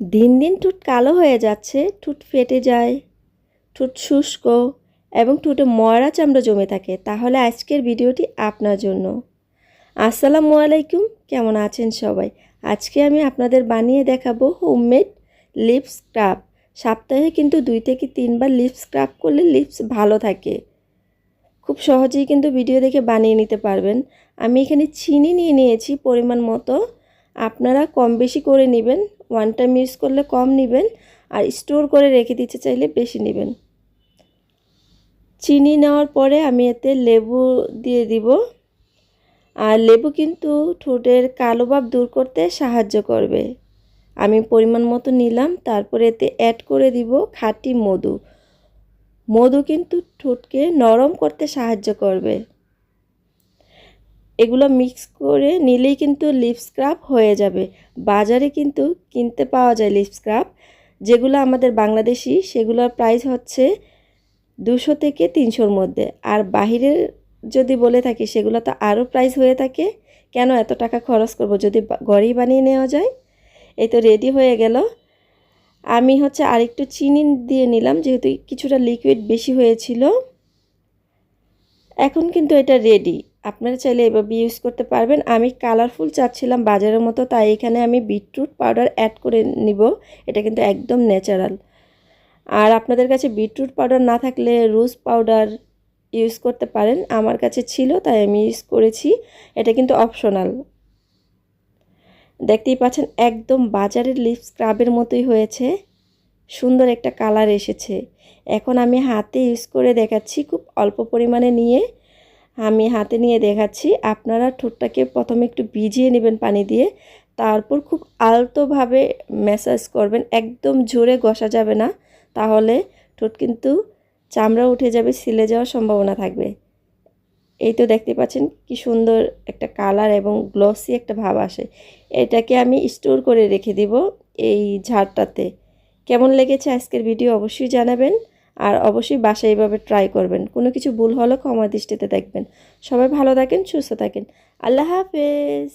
দিন দিন ঠোঁট কালো হয়ে যাচ্ছে, ঠোঁট ফেটে যায়, ঠোঁট শুষ্ক এবং ঠোঁটে ময়রা চামড়া জমে থাকে। তাহলে আজকের ভিডিওটি আপনার জন্য। আসসালামু আলাইকুম, কেমন আছেন সবাই? আজকে আমি আপনাদের বানিয়ে দেখাবো হোমমেড লিপস স্ক্রাব। সপ্তাহে কিন্তু দুই থেকে তিনবার লিপ স্ক্রাব করলে লিপস ভালো থাকে। খুব সহজেই কিন্তু ভিডিও দেখে বানিয়ে নিতে পারবেন। আমি এখানে চিনি নিয়ে নিয়েছি পরিমাণ মতো। আপনারা কম বেশি করে নেবেন। ওয়ান টাইম ইউজ করলে কম নেবেন আর স্টোর করে রেখে দিতে চাইলে বেশি নেবেন। চিনি নেওয়ার পরে আমি এতে লেবু দিয়ে দিব। আর লেবু কিন্তু ঠোঁটের কালো ভাব দূর করতে সাহায্য করবে। আমি পরিমাণ মতো নিলাম, তারপরে এতে অ্যাড করে দিব খাঁটি মধু। মধু কিন্তু ঠোঁটকে নরম করতে সাহায্য করবে। এগুলো মিক্স করে নিলেই কিন্তু লিপ স্ক্রাব হয়ে যাবে। বাজারে কিন্তু কিনতে পাওয়া যায় লিপ স্ক্রাব যেগুলো আমাদের বাংলাদেশি, সেগুলোর প্রাইস হচ্ছে দুশো থেকে তিনশোর মধ্যে। আর বাহিরের যদি বলে থাকি, সেগুলো তো আরও প্রাইস হয়ে থাকে। কেন এত টাকা খরচ করব? যদি ঘরেই বানিয়ে নেওয়া যায়? এই তো রেডি হয়ে গেল। আমি হচ্ছে আরেকটু চিনি দিয়ে নিলাম, যেহেতু কিছুটা লিকুইড বেশি হয়েছিল। এখন কিন্তু এটা রেডি আপনারা চাইলে এভাবে ইউজ করতে পারবেন। আমি কালারফুল চাচ্ছিলাম বাজারের মতো, তাই এখানে আমি বিটরুট পাউডার অ্যাড করে নিব। এটা কিন্তু একদম ন্যাচারাল আর আপনাদের কাছে বিটরুট পাউডার না থাকলে রোজ পাউডার ইউজ করতে পারেন। আমার কাছে ছিল, তাই আমি ইউজ করেছি। এটা কিন্তু অপশনাল দেখতেই পাচ্ছেন, একদম বাজারের লিপ স্ক্রাবের মতোই হয়েছে। সুন্দর একটা কালার এসেছে। এখন আমি হাতে ইউজ করে দেখাচ্ছি খুব অল্প পরিমাণে নিয়ে। আমি হাতে নিয়ে দেখাচ্ছি। আপনারা ঠোঁটটাকে প্রথমে একটু ভিজিয়ে নেবেন পানি দিয়ে, তারপর খুব আলতোভাবে ম্যাসাজ করবেন। একদম জোরে ঘষা যাবে না, তাহলে ঠোঁট কিন্তু চামড়া উঠে যাবে, সিলে যাওয়ার সম্ভাবনা থাকবে। এই তো দেখতে পাচ্ছেন কি সুন্দর একটা কালার এবং গ্লসি একটা ভাব আসে। এটাকে আমি স্টোর করে রেখে দিব এই ঝাড়টাতে। কেমন লেগেছে আজকের ভিডিও অবশ্যই জানাবেন। আর অবশ্যই বাসায় এইভাবে ট্রাই করবেন। কোনো কিছু ভুল হলে ক্ষমা দৃষ্টিতে দেখবেন। সবাই ভালো থাকেন, সুস্থ থাকেন। আল্লাহ হাফেজ।